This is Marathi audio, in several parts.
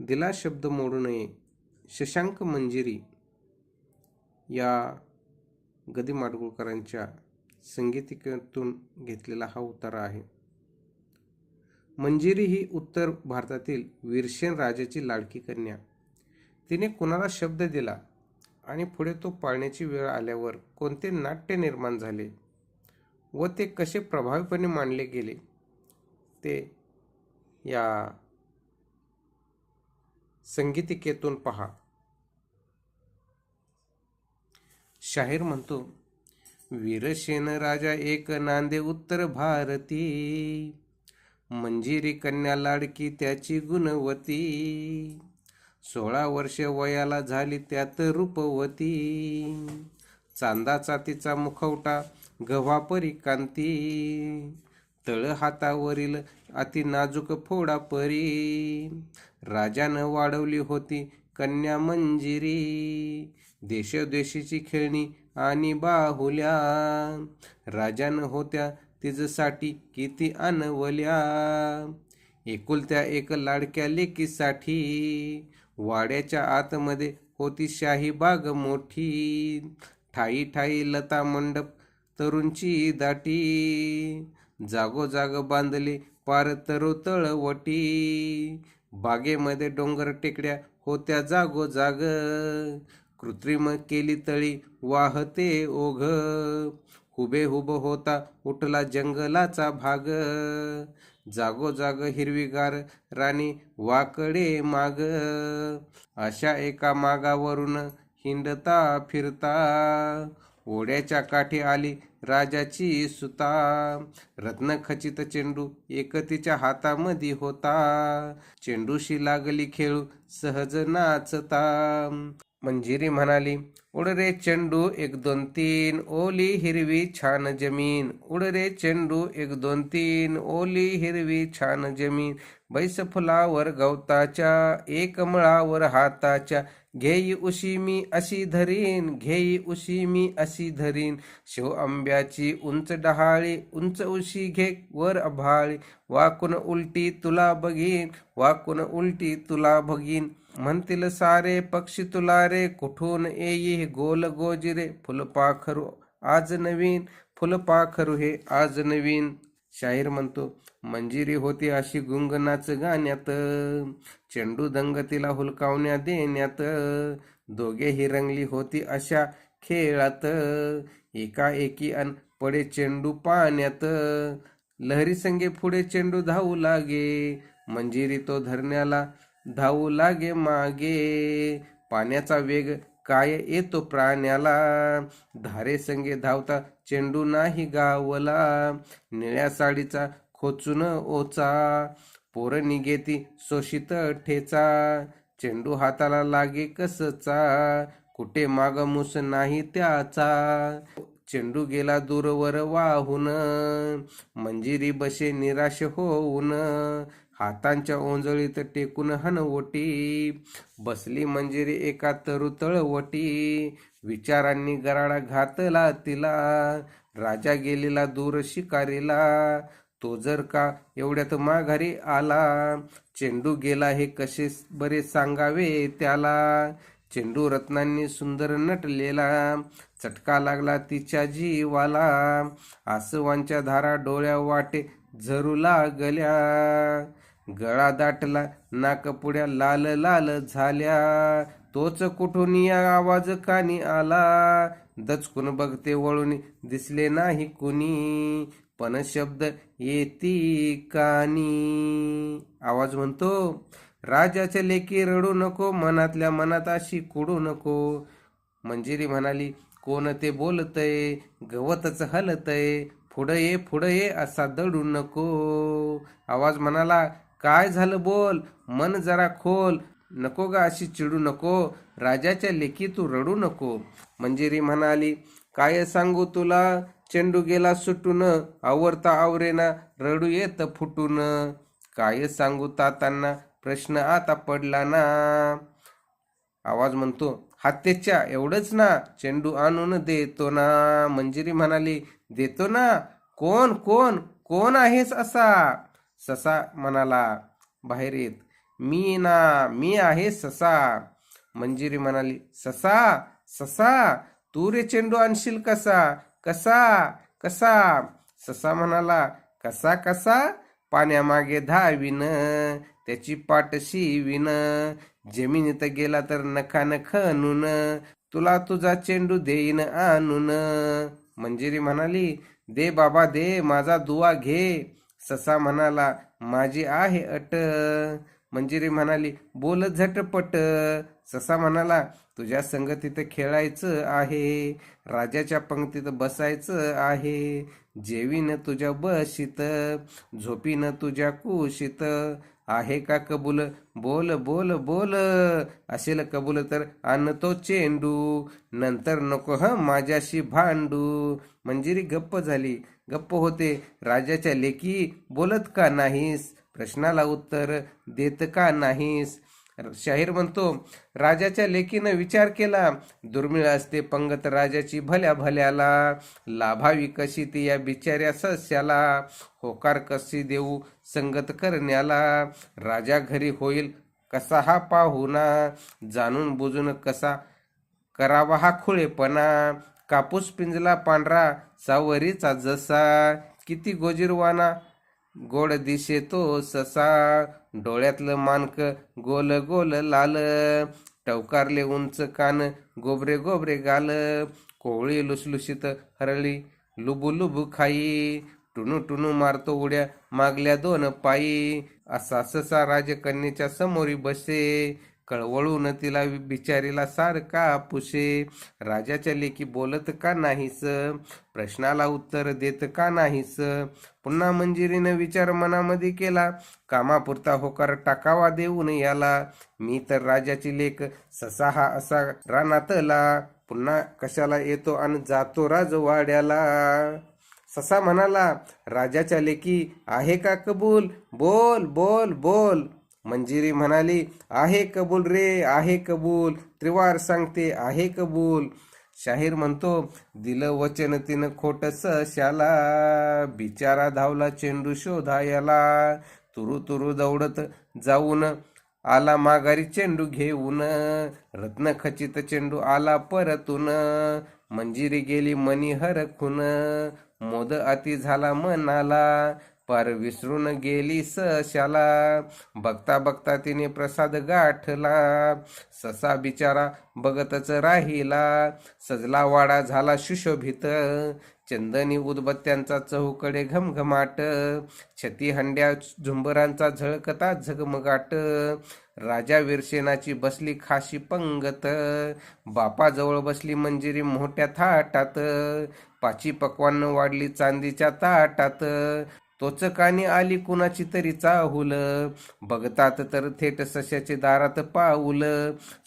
दिला शब्द मोडू नये. शशांक मंजिरी या गदी माडगुळकरांच्या संगीतिकेतून घेतलेला हा उतारा आहे. मंजिरी ही उत्तर भारतातील वीरसेन राजाची लाडकी कन्या. तिने कुणाला शब्द दिला आणि पुढे तो पाळण्याची वेळ आल्यावर कोणते नाट्य निर्माण झाले व ते कसे प्रभावीपणे मांडले गेले ते या संगीतिकेतून पहा. शाहीर म्हणतो वीरसेन राजा एक नांदे उत्तर भारती. मंजिरी कन्या लाडकी त्याची गुणवती. सोळा वर्ष वयाला झाली त्यात रूपवती. चांदाचा तिचा मुखवटा गव्हापरी कांती. तळ हातावरील अति नाजूक फोडा परी राजानं वाढवली होती कन्या मंजिरी. देशोदेशीची खेळणी आणि बाहुल्या. राजानं होत्या तिजसाठी किती अनवल्या. एकुलत्या एक लाडक्या लेकीसाठी. वाड्याच्या आतमध्ये होती शाही बाग मोठी. ठाई ठाई लता मंडप तरुणची दाटी. जागोजाग बांधली पार तरोतळवटी बागेमध्ये डोंगर टेकड्या होत्या जागोजाग कृत्रिम केली तळी वाहते ओघ. हुबेहुब होता उठला जंगलाचा भाग. जागोजाग हिरवीगार राणी वाकडे माग. अशा एका मागावरून हिंडता फिरता. ओढ्याच्या काठी आली राजाची सुता. रत्नखचित चेंडू एक तिच्या हातामध्ये होता. चेंडूशी लागली खेळू सहज नाचता. मंजिरी म्हणाली उड रे चेंडू एक दोन तीन ओली हिरवी छान जमीन. उड रे चेंडू एक दोन तीन ओली हिरवी छान जमीन. बैस फुलावर गवताच्या एक मळावर हाताच्या. घेई उशी मी अशी धरीन घेई उशी मी अशी धरीन. शिव आंब्याची उंच डहाळी उंच उशी घे वर अभाळी. वाकून उलटी तुला बघीन वाकून उलटी तुला बघीन. म्हणतील सारे पक्षी तुला रे कुठून येई गोल गोजिरे? फुलपाखरू आज नवीन फुलपाखरू हे आज नवीन. शाहीर म्हणतो मंजिरी होती अशी गुंगनाच गाण्यात चेंडू दंग तिला हुलकावण्या देण्यात दोघेही रंगली होती अशा खेळात एकाएकी अन पडे चेंडू पाण्यात लहरी संगे पुढे चेंडू धावू लागे मंजिरी तो धरण्याला धावू लागे मागे पाण्याचा वेग काय येतो प्राण्याला? धारे संगे धावता चेंडू नाही गावला. निळ्या साडीचा खोचून ओचा. पोर निघेती शोषित ठेचा. चेंडू हाताला लागे कसचा? कुठे माग मुस नाही त्याचा? चेंडू गेला दूरवर वाहून. मंजिरी बसे निराश होऊन. हातांच्या ओंजळीत टेकून हनवटी. बसली मंजिरी एका तरु तळवटी. विचारांनी गराडा घातला तिला. राजा गेलेला दूर शिकारीला. तो जर का एवढ्यात माघारी आला. चेंडू गेला हे कसे बरे सांगावे त्याला. चेंडू रत्नांनी सुंदर नटलेला. चटका लागला तिच्या जीवाला. आसवांच्या धारा डोळ्या वाटे झरू लागल्या. गळा दाटला नाकपुड्या लाल लाल झाल्या. तोच कुठून या आवाज कानी आला? दचकून बघते वळून दिसले नाही कुणी. पण शब्द येती कानी. आवाज म्हणतो राजाच्या लेकी रडू नको मनातल्या मनात अशी कुडू नको. मंजिरी म्हणाली कोण ते बोलतय? गवतच हलतय. पुढं ये पुढं ये असा दडू नको. आवाज म्हणाला काय झालं बोल? मन जरा खोल. नको गा अशी चिडू नको. राजाच्या लेखी तू रडू नको. मंजिरी म्हणाली काय सांगू तुला? चेंडू गेला सुटून. आवरता आवरेना. रडू येत फुटून. काय सांगू तातांना प्रश्न आता पडला ना. आवाज म्हणतो हत्तेच्या एवढंच ना. चेंडू आणून देतो ना. मंजिरी म्हणाली देतो ना? कोण कोण? कोण आहेस असा? ससा म्हणाला बाहेर येत. मी ना मी आहे ससा. मंजिरी म्हणाली ससा ससा तू रे चेंडू आणशील कसा? कसा कसा? ससा म्हणाला कसा कसा? पाण्यामागे धावीन त्याची पाट शिवीन. जमिनीत गेला तर नखान खणून तुला तुझा चेंडू देईन आणून. मंजिरी म्हणाली दे बाबा दे माझा दुवा घे. ससा म्हणाला माझी आहे अट म्हणजे मंजिरी म्हणाली बोल झटपट. ससा म्हणाला तुझ्या संगतीत खेळायचं आहे. राजाच्या पंक्तीत बसायचं आहे. जेवीन तुझ्या बशीत झोपीन तुझ्या कुशीत. आहे का कबूल? बोल बोल बोल. असेल कबूल तर आणतो चेंडू. नंतर नको ह माझ्याशी भांडू. म्हणजे मंजिरी गप्प झाली. गप्प होते. राजाच्या लेकी बोलत का नाहीस? प्रश्नाला उत्तर देत का नाहीस? शाहीर म्हणतो राजाच्या लेकीनं विचार केला दुर्मिळ असते पंगत राजाची भल्या भल्याला. लाभावी कशी ती या बिचाऱ्या सस्याला? होकार कशी देऊ संगत करण्याला? राजा घरी होईल कसा हा पाहुना जाणून बुजून कसा करावा हा खुळेपणा? कापूस पिंजला पांढरा सावरीचा जसा. किती गोजीरवाना गोड दिशे तो ससा. डोळ्यातलं मानक गोल गोल लाल. टवकारले उंच कान गोबरे गोबरे गाल. कोवळी लुसलुशीत हरळी लुबू लुबू खाई. टुनू टुनू मारतो उड्या मागल्या दोन पायी. असा ससा राजकन्येच्या समोरी बसे. कळवळून तिला बिचारीला सारखा पुशे राजाच्या लेकी बोलत का नाहीस? प्रश्नाला उत्तर देत का नाहीस? पुन्हा मंजिरीनं विचार मनामध्ये केला. कामापुरता होकार टाकावा देऊन याला. मी तर राजाची लेख ससा हा असा रानातला. पुन्हा कशाला येतो आणि जातो राजवाड्याला? ससा म्हणाला राजाच्या लेकी आहे का कबूल? बोल बोल बोल. मंजिरी म्हणाली आहे कबूल रे आहे कबूल. त्रिवार सांगते आहे कबूल. शाहीर म्हणतो दिलं वचन तिनं खोटस शाला. बिचारा धावला चेंडू शोधायला तुरु तुरु दौडत जाऊन आला माघारी चेंडू घेऊन. रत्न खचित चेंडू आला परतून. मंजिरी गेली मनी हरखून मोद अति झाला मनाला. पर विसरून गेली सशाला बघता बघता तिने प्रसाद गाठला. ससा बिचारा बघतच राहिला. सजला वाडा झाला सुशोभित. चंदनी उदबत्त्यांचा चहूकडे घमघमाट. छती हंड्या झुंबरांचा झळकता झगमगाट. राजा विरसेनाची बसली खाशी पंगत. बापाजवळ बसली मंजिरी मोठ्या थाटात. पाची पक्वान वाढली चांदीच्या ताटात. तोचकानी आली कुणाची तरी चाहुल. बघतात तर थेट सशाचे दारात पाऊल.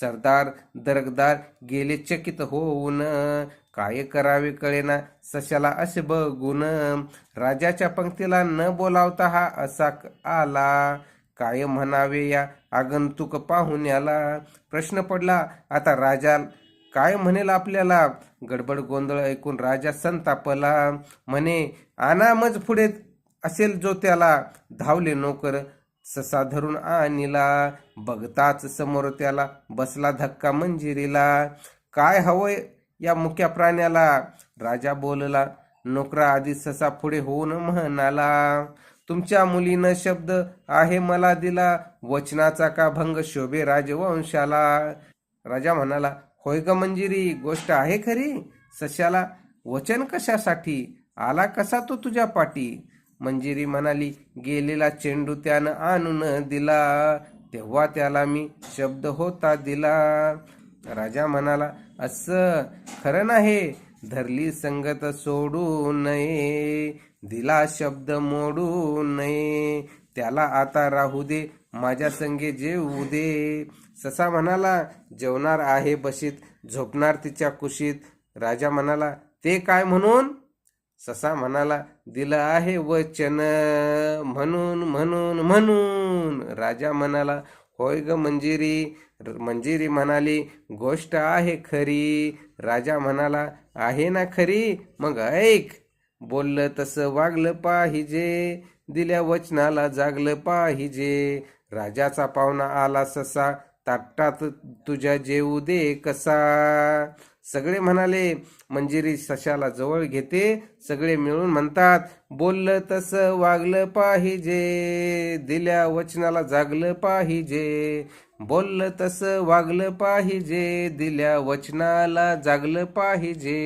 सरदार दरगदार गेले चकित होऊन. काय करावे कळेना सशाला असे बघून. राजाच्या पंक्तीला न बोलावता हा असा आला. काय म्हणावे या आगंतुक पाहुण्याला प्रश्न पडला आता राजा काय म्हणेल आपल्याला? गडबड गोंधळ ऐकून राजा संतापला. म्हणे आना मज पुढे असेल जो त्याला धावले नोकर ससा धरून आणिला. बघताच समोर त्याला बसला धक्का मंजिरीला. काय हवंय या मुख्या प्राण्याला? राजा बोलला नोकरा आधी ससा पुढे होऊन म्हणाला तुमच्या मुलीनं शब्द आहे मला दिला वचनाचा का भंग शोभे राजवंशाला राजा म्हणाला होय ग मंजिरी गोष्ट आहे खरी. सशाला वचन कशासाठी? आला कसा तो तुझ्या पाठी? मंजिरी म्हणाली गेलेला चेंडू त्यानं आणून दिला. तेव्हा त्याला मी शब्द होता दिला. राजा म्हणाला असं खरं नाही. धरली संगत सोडू नये. दिला शब्द मोडू नये. त्याला आता राहू दे. माझ्या संगे जेवू दे. ससा म्हणाला जेवणार आहे बशीत. झोपणार तिच्या कुशीत. राजा म्हणाला ते काय म्हणून? ससा म्हणाला दिलं आहे वचन. म्हणून म्हणून म्हणून. राजा म्हणाला होय ग मंजिरी. मंजिरी म्हणाली गोष्ट आहे खरी. राजा म्हणाला आहे ना खरी? मग ऐक. बोललं तसं वागलं पाहिजे. दिल्या वचनाला जागलं पाहिजे. राजाचा पाहुणा आला ससा. ताटात तुझ्या जेऊ दे कसा. सगळे म्हणाले मंजिरी सशाला जवळ घेते सगळे मिळून म्हणतात बोललं तसं वागलं पाहिजे दिल्या वचनाला जागलं पाहिजे बोललं तसं वागलं पाहिजे दिल्या वचनाला जागलं पाहिजे.